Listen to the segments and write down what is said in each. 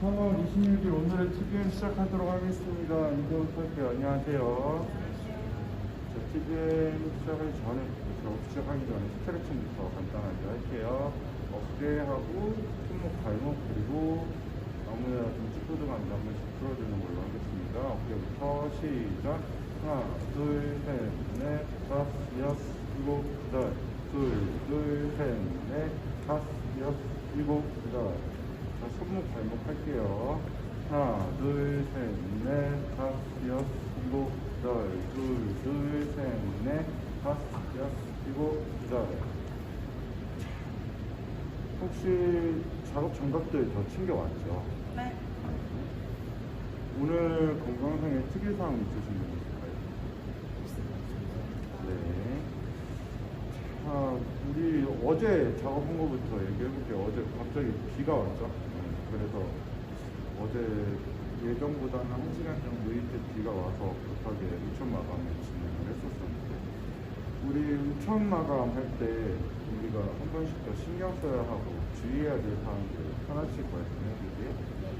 3월 26일 오늘의 TVM 시작하도록 하겠습니다. 인터부터 할게요. 안녕하세요. 자, TVM 시작하기 전에, 시작하기 전에 스트레칭부터 간단하게 할게요. 어깨하고 손목, 발목, 그리고 아무나 좀 찌뿌둥한 데 한 번씩 풀어주는 걸로 하겠습니다. 어깨부터 시작. 하나, 둘, 셋, 넷, 다섯, 여섯, 일곱, 여덟. 둘, 둘, 셋, 넷, 다섯, 여섯, 일곱, 여덟. 자, 손목, 발목 할게요. 하나, 둘, 셋, 넷, 다섯, 여섯, 일곱, 여덟. 둘, 둘, 셋, 넷, 다섯, 여섯, 일곱, 여덟. 혹시 작업 장갑들 더 챙겨왔죠? 네. 오늘 건강상에 특이사항 있으신 분 있을까요? 네. 자, 우리 어제 작업한 거부터 얘기해볼게요. 어제 갑자기 비가 왔죠? 네, 그래서 어제 예정보다는 한 시간 정도 일찍 비가 와서 급하게 우천 마감을 진행을 했었었는데, 우리 우천 마감 할 때 우리가 한 번씩 더 신경 써야 하고 주의해야 될 사항들 하나씩 말씀해 주세요. 네.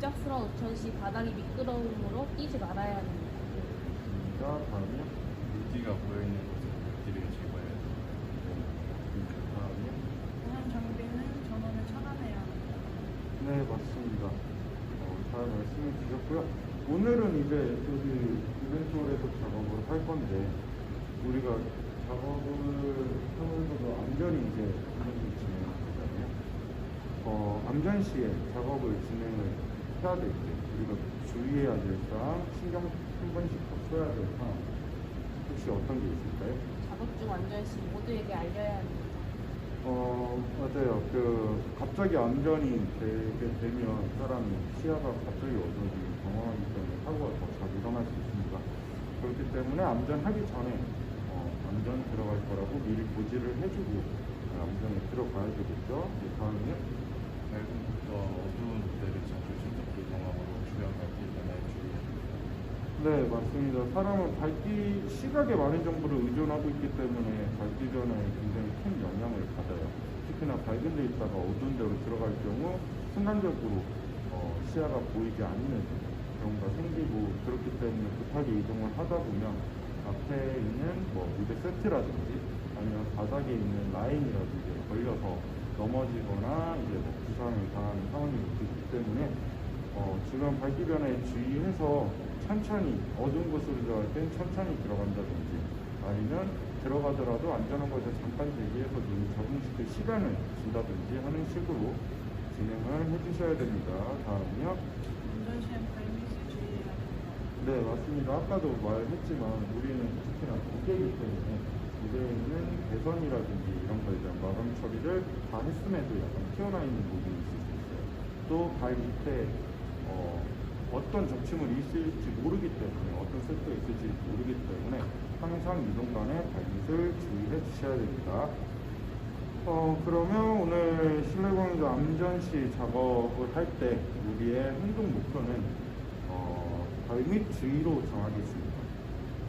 갑작스러운 우천 시 바닥이 미끄러움으로 뛰지 말아야 합니다. 자, 다음이요. 물기가 보여있는 곳은 물기를 제거해야 됩니다. 다음이요. 오늘 장비는 전원을 차단해야 합니다. 네, 맞습니다. 어, 잘 말씀해 주셨고요. 오늘은 이제 여기 이벤트홀에서 작업을 할 건데, 우리가 작업을 하면서도 안전히 이제 하는 진행을 하잖아요. 어, 안전 시에 작업을 진행을 해야 될 때, 우리가 주의해야 될 사항, 신경 한 번씩 더 써야 될 사항, 혹시 어떤 게 있을까요? 작업 중 안전 시 모두에게 알려야 합니다. 어, 맞아요. 그, 갑자기 안전이 되게 되면 사람이 시야가 갑자기 어두워지고 당황하기 때문에 사고가 더잘 일어날 수 있습니다. 그렇기 때문에 안전하기 전에, 어, 안전 들어갈 거라고 미리 고지를 해주고, 어, 안전에 들어가야 되겠죠. 네, 다음은요. 맑은부터 어두운 데를 자주 신속도 경험으로 주변 밝기 변화에 주의합니다. 네, 맞습니다. 사람은 밝기, 시각에 많은 정보를 의존하고 있기 때문에 밝기 변화에 굉장히 큰 영향을 받아요. 특히나 밝은 데 있다가 어두운 데로 들어갈 경우 순간적으로 어, 시야가 보이지 않는 경우가 생기고 그렇기 때문에 급하게 이동을 하다 보면 앞에 있는 뭐 무대 세트라든지 아니면 바닥에 있는 라인이라든지 걸려서 넘어지거나 이제 뭐 부상을 당하는 상황이 있기 때문에 어, 밝기 변화에 주의해서 천천히 어두운 곳으로 들어갈 땐 천천히 들어간다든지 아니면 들어가더라도 안전한 곳에 잠깐 대기해서 눈이 적응시킬 시간을 준다든지 하는 식으로 진행을 해주셔야 됩니다. 다음은요. 운전 시엔 발밑을 주의해야. 네, 맞습니다. 아까도 말했지만 우리는 특히나 무게이기 때문에 무게에 있는 개선이라든지 이런 거에 대한 마감 처리를 다 했음에도 약간 튀어나 있는 부분이 있을 수 있어요. 또 발 밑에 어, 어떤 적침물이 있을지 모르기 때문에 어떤 세트가 있을지 모르기 때문에 항상 이동간에 발밑을 주의해 주셔야 됩니다. 어, 그러면 오늘 실내공인도 안전시 작업을 할 때 우리의 행동 목표는 어, 발밑 주의로 정하겠습니다.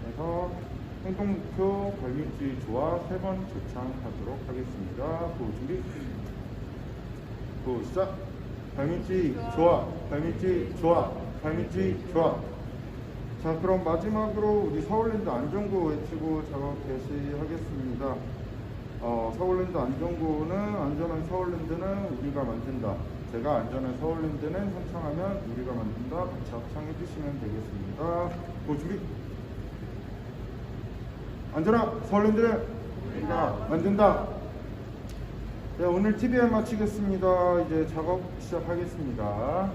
그래서 행동 목표 발밑 주의 조화 세번 조창하도록 하겠습니다. 고 준비. 고 시작. 발밑 주의 조화, 발밑 주의 조화, 발밑 주의 조화. 자, 그럼 마지막으로 우리 서울랜드 안전구 외치고 작업 개시하겠습니다. 어, 서울랜드 안전구는 안전한 서울랜드는 우리가 만든다. 제가 안전한 서울랜드는 선창하면 우리가 만든다. 같이 합창해 주시면 되겠습니다. 고 준비. 안전한 서울랜드는 우리가 만든다. 네, 오늘 TV에 마치겠습니다. 이제 작업 시작하겠습니다.